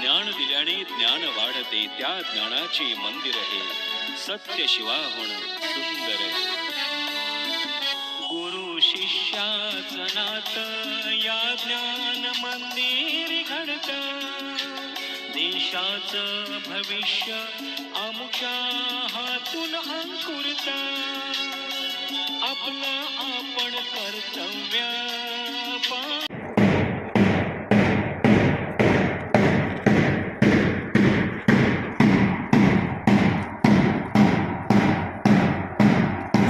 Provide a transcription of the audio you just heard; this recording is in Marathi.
ज्ञान दिल्याने ज्ञान वाढते त्या ज्ञानाचे मंदिर हे सत्य शिवाहून सुंदर गुरु शिष्याच नात या ज्ञान मंदिर घडत. देशाच भविष्य आमुच्या हातून अंकुरत. आपलं आपण कर्तव्य